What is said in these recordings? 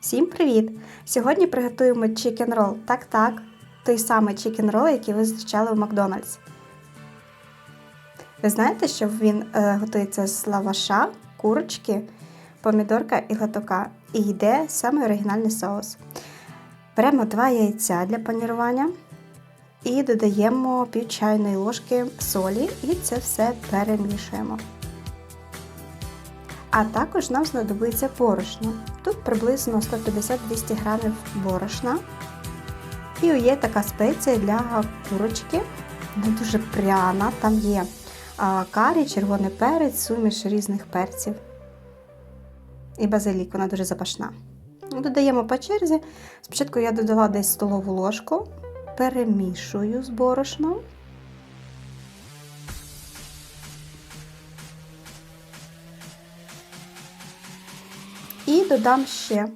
Всім привіт! Сьогодні приготуємо чикен рол. Так, так, той самий чикен рол, який ви зустрічали в Макдональдс. Ви знаєте, що він е, готується з лаваша, курочки, помідорка і латука. І йде саме оригінальний соус. Беремо два яйця для панірування і додаємо пів чайної ложки солі, і це все перемішуємо. А також нам знадобиться борошно. Тут приблизно 150-200 грамів борошна. І є така спеція для курочки. Вона дуже пряна. Там є карі, червоний перець, суміш різних перців. І базилік, вона дуже запашна. Додаємо по черзі. Спочатку я додала десь столову ложку, перемішую з борошном. Додам ще.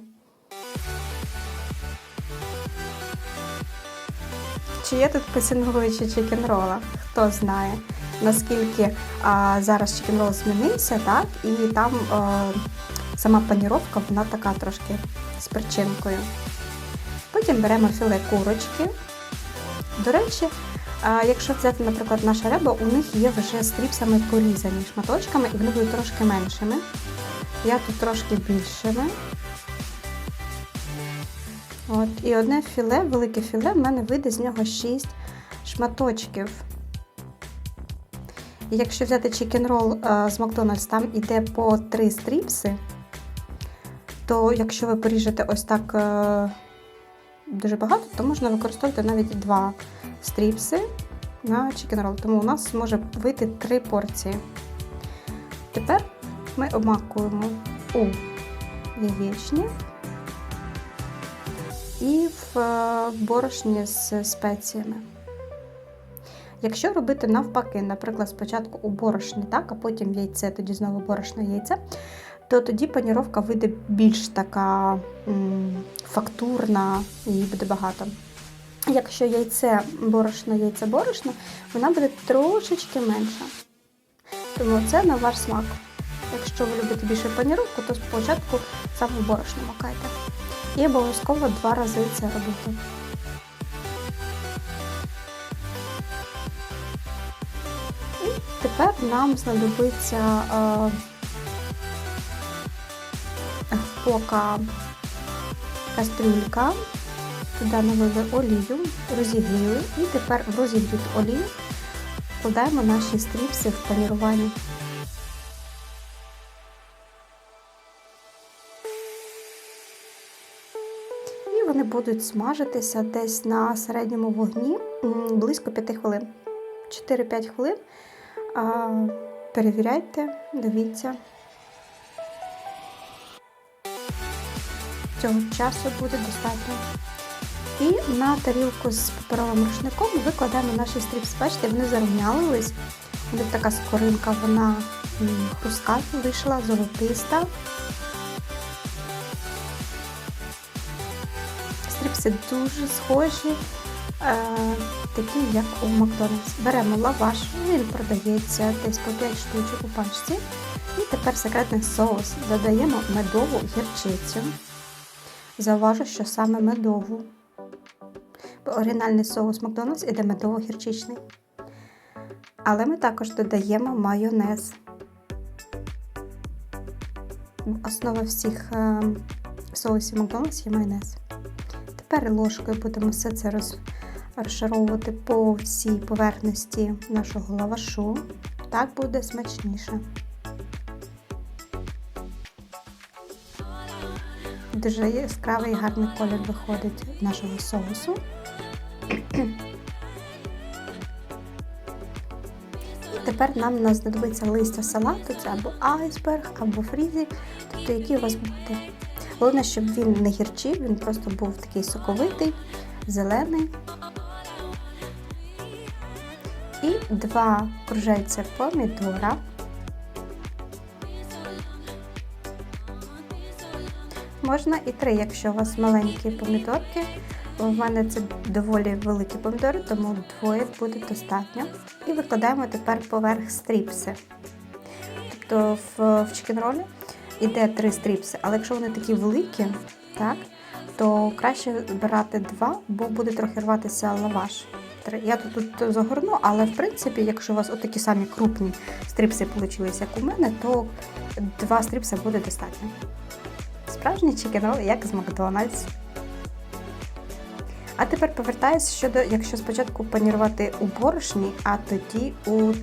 Чи є тут посінговуючі чикенрола? Хто знає, наскільки а, зараз чикенрол змінився, так? І там а, сама паніровка, вона така трошки з причинкою. Потім беремо філе курочки. До речі, а, якщо взяти, наприклад, наша риба, у них є вже стріпсами порізані шматочками, і вони будуть трошки меншими. Я тут трошки більшими. От, І одне філе, велике філе, в мене вийде з нього 6 шматочків. І якщо взяти чикен рол з Макдональдс, там іде по 3 стріпси, то якщо ви поріжете ось так е, дуже багато, то можна використовувати навіть 2 стріпси на чикен рол. Тому у нас може вийти 3 порції. Тепер ми обмакуємо у яєчні і в борошні з спеціями. Якщо робити навпаки, наприклад, спочатку у борошні, так, а потім яйце, тоді знову борошно яйце, то тоді паніровка вийде більш така м, фактурна, її буде багато. Якщо яйце борошно, яйце борошно, вона буде трошечки менша. Тому це на ваш смак. Якщо ви любите більше паніровку, то спочатку саме борошно макайте. І обов'язково два рази це робити. І тепер нам знадобиться е, пока кастрюлька. Туди налили олію, розігріли, і тепер в олію вкладаємо наші стріпси в панірування. Вони будуть смажитися десь на середньому вогні близько 5 хвилин. 4-5 хвилин. Перевіряйте, дивіться. Цього часу буде достатньо. І на тарілку з паперовим рушником викладаємо наші стріпс. Бачите, вони зарівнялились. Буде така скоринка, вона хрустка вийшла, золотиста. Стріпси дуже схожі, е, такі, як у Макдональдс. Беремо лаваш, він продається десь по 5 штучок у пачці. І тепер секретний соус. Додаємо медову гірчицю. Зауважу, що саме медову. Бо оригінальний соус Макдональдс іде медово-гірчичний. Але ми також додаємо майонез. Основа всіх е, соусів Макдональдс є майонез. Тепер ложкою будемо все це розшаровувати по всій поверхності нашого лавашу. Так буде смачніше. Дуже яскравий і гарний колір виходить нашого соусу. І тепер нам знадобиться листя салату, це або айсберг, або фрізі, тобто який у вас буде. Головне, щоб він не гірчив, він просто був такий соковитий, зелений. І два кружельця помідора. Можна і три, якщо у вас маленькі помідорки. У мене це доволі великі помідори, тому двоє буде достатньо. І викладаємо тепер поверх стріпси. Тобто в, чикенролі іде три стріпси, але якщо вони такі великі, так, то краще брати два, бо буде трохи рватися лаваш. Я тут, тут загорну, але в принципі, якщо у вас отакі самі крупні стріпси вийшли, як у мене, то два стріпси буде достатньо. Справжній чікенрол, як з Макдональдс. А тепер повертаюсь щодо, якщо спочатку панірувати у борошні, а тоді у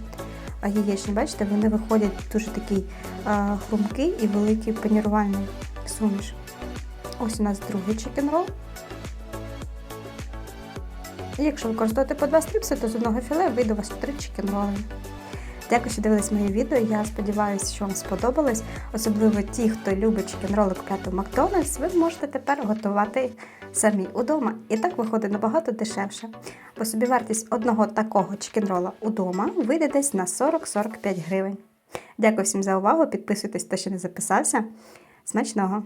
яєчні. Бачите, вони виходять дуже такий хрумкий і великий панірувальний суміш. Ось у нас другий чекінрол. Якщо використовувати по два стріпси, то з одного філе вийде у вас три чікенроли. Дякую, що дивились моє відео. Я сподіваюся, що вам сподобалось. Особливо ті, хто любить в Макдональдс, ви можете тепер готувати самі удома. І так виходить набагато дешевше. Бо собівартість одного такого чікенрола удома вийде десь на 40-45 гривень. Дякую всім за увагу. Підписуйтесь, хто ще не записався. Смачного!